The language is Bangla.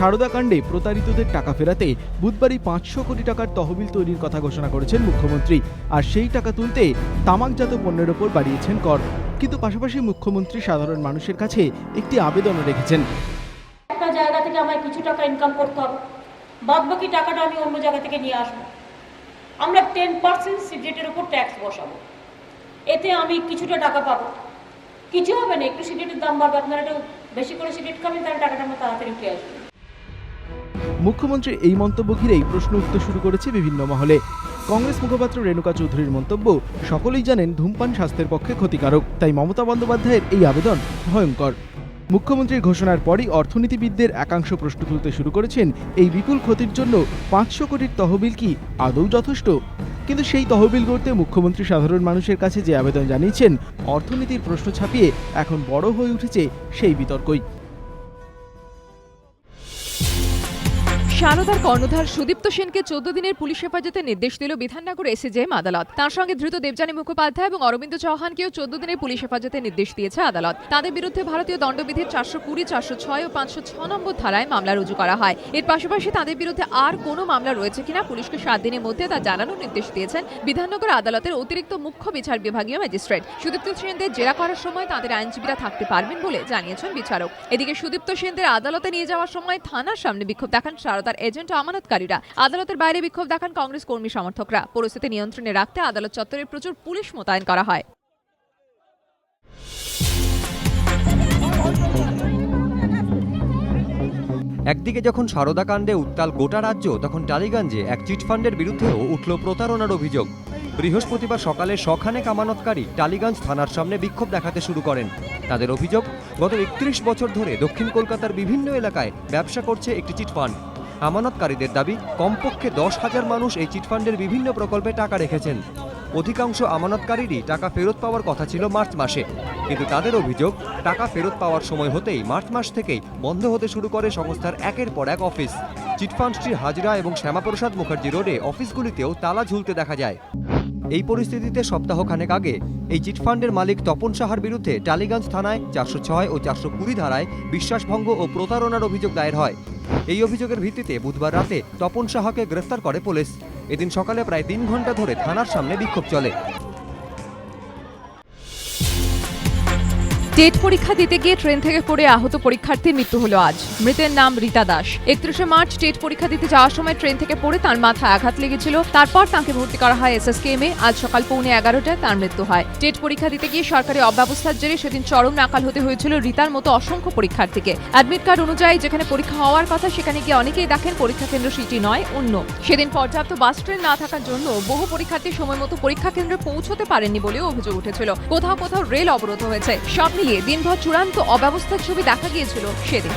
কাণ্ডে প্রতারিতদের টাকা ফেরাতে বুধবারই পাঁচশো কোটি টাকার তহবিল তৈরির কথা ঘোষণা করেছেন মুখ্যমন্ত্রী। আর সেই টাকা তুলতে তামাকজাত পণ্যের ওপর বাড়িয়েছেন কর। কিন্তু পাশাপাশি মুখ্যমন্ত্রী সাধারণ মানুষের কাছে একটি আবেদনও রেখেছেন। একটা জায়গা থেকে আমায় কিছু টাকা ইনকাম করতে হবে। বাদ বাকি টাকাটা আমি অন্য জায়গা থেকে নিয়ে আসব। আমরা টেন পার্সেন্ট সিগারেটের উপর ট্যাক্স বসাবো। এতে আমি কিছুটা টাকা পাবো। কিছু হবে না, একটু সিগারেটের দাম বাড়বে। আপনারা একটু বেশি করে সিগারেট খাবেন, তাহলে টাকাটা আমার তাড়াতাড়ি উঠে আসবে। মুখ্যমন্ত্রীর এই মন্তব্য ঘিরেই প্রশ্ন উঠতে শুরু করেছে বিভিন্ন মহলে। কংগ্রেস মুখপাত্র রেণুকা চৌধুরীর মন্তব্য, সকলেই জানেন ধূমপান স্বাস্থ্যের পক্ষে ক্ষতিকারক, তাই মমতা বন্দ্যোপাধ্যায়ের এই আবেদন ভয়ঙ্কর। মুখ্যমন্ত্রীর ঘোষণার পরই অর্থনীতিবিদদের একাংশ প্রশ্ন তুলতে শুরু করেছেন, এই বিপুল ক্ষতির জন্য পাঁচশো কোটির তহবিল কি আদৌ যথেষ্ট? কিন্তু সেই তহবিল গড়তে মুখ্যমন্ত্রী সাধারণ মানুষের কাছে যে আবেদন জানিয়েছেন, অর্থনীতির প্রশ্ন ছাপিয়ে এখন বড় হয়ে উঠেছে সেই বিতর্কই। সারদার কর্ণধার সুদীপ্ত সেনকে চোদ্দ দিনের পুলিশ হেফাজতে নির্দেশ দিল বিধাননগর এসএজেএম আদালত। তার সঙ্গে ধৃত দেবযানী মুখোপাধ্যায় এবং অরবিন্দ চৌহানকেও চোদ্দ দিনের পুলিশ হেফাজতে নির্দেশ দিয়েছে আদালত। তাদের বিরুদ্ধে ভারতীয় দণ্ডবিধির চারশো কুড়ি, চারশো ছয় ও পাঁচশো ছ নম্বর ধারায় মামলা রুজু করা হয়। এর পাশাপাশি তাদের বিরুদ্ধে আর কোনো মামলা রয়েছে কিনা পুলিশকে সাত দিনের মধ্যে তা জানানোর নির্দেশ দিয়েছেন বিধাননগর আদালতের অতিরিক্ত মুখ্য বিচার বিভাগীয় ম্যাজিস্ট্রেট। সুদীপ্ত সেনদের জেরা করার সময় তাদের আইনজীবীরা থাকতে পারবেন বলে জানিয়েছেন বিচারক। এদিকে সুদীপ্ত সেনদের আদালতে নিয়ে যাওয়ার সময় থানার সামনে বিক্ষোভ দেখান সারদার এজেন্ট ও আমানতকারীরা। আদালতের বাইরে বিক্ষোভ দেখান কংগ্রেস কর্মী সমর্থকরা। পরিস্থিতি নিয়ন্ত্রণে রাখতে আদালত চত্বরে প্রচুর পুলিশ মোতায়েন করা হয়। একদিকে যখন সারদা কাণ্ডে উত্তাল গোটা রাজ্য, তখন টালিগঞ্জে এক চিটফান্ডের বিরুদ্ধেও উঠল প্রতারণার অভিযোগ। বৃহস্পতিবার সকালে শখানেক আমানতকারী টালিগঞ্জ থানার সামনে বিক্ষোভ দেখাতে শুরু করেন। তাদের অভিযোগ, গত একত্রিশ বছর ধরে দক্ষিণ কলকাতার বিভিন্ন এলাকায় ব্যবসা করছে একটি চিটফান্ড। আমানতকারীদের দাবি, কমপক্ষে দশ হাজার মানুষ এই চিটফান্ডের বিভিন্ন প্রকল্পে টাকা রেখেছেন। অধিকাংশ আমানতকারীরই টাকা ফেরত পাওয়ার কথা ছিল মার্চ মাসে। কিন্তু তাদের অভিযোগ, টাকা ফেরত পাওয়ার সময় হতেই মার্চ মাস থেকেই বন্ধ হতে শুরু করে সংস্থার একের পর এক অফিস। চিটফান্ডটির হাজরা এবং শ্যামাপ্রসাদ মুখার্জি রোডে অফিসগুলিতেও তালা ঝুলতে দেখা যায়। এই পরিস্থিতিতে সপ্তাহখানেক আগে এই চিটফান্ডের মালিক তপন সাহার বিরুদ্ধে টালিগঞ্জ থানায় চারশো ছয় ও চারশো কুড়ি ধারায় বিশ্বাসভঙ্গ ও প্রতারণার অভিযোগ দায়ের হয়। এই অভিযোগের ভিত্তিতে বুধবার রাতে তপন সাহাকে গ্রেফতার করে পুলিশ। এদিন সকালে প্রায় তিন ঘণ্টা ধরে থানার সামনে বিক্ষোভ চলে। টেট পরীক্ষা দিতে গিয়ে ট্রেন থেকে পড়ে আহত পরীক্ষার্থীর মৃত্যু হলো আজ। মৃতের নাম রীতা দাস। একত্রিশে মার্চ টেট পরীক্ষা দিতে যাওয়ার সময় ট্রেন থেকে পড়ে তার মাথায় আঘাত লেগেছিল। তারপর তাকে ভর্তি করা হয় এসএসকেএমে আজ সকাল পৌনে এগারোটায় তার মৃত্যু হয়। টেট পরীক্ষা দিতে গিয়ে সরকারি অব্যবস্থার জেরে সেদিন চরম নাকাল হতে হয়েছিল রীতার মতো অসংখ্য পরীক্ষার্থীকে। অ্যাডমিট কার্ড অনুযায়ী যেখানে পরীক্ষা হওয়ার কথা সেখানে গিয়ে অনেকেই দেখেন পরীক্ষা কেন্দ্র সেটি নয়, অন্য। সেদিন পর্যাপ্ত বাস ট্রেন না থাকার জন্য বহু পরীক্ষার্থী সময় মতো পরীক্ষা কেন্দ্রে পৌঁছতে পারেননি বলেও অভিযোগ উঠেছিল। কোথাও কোথাও রেল অবরোধ হয়েছে। সব মিলিয়ে দিনভর চূড়ান্ত অব্যবস্থার ছবি দেখা গিয়েছিল সেদিন।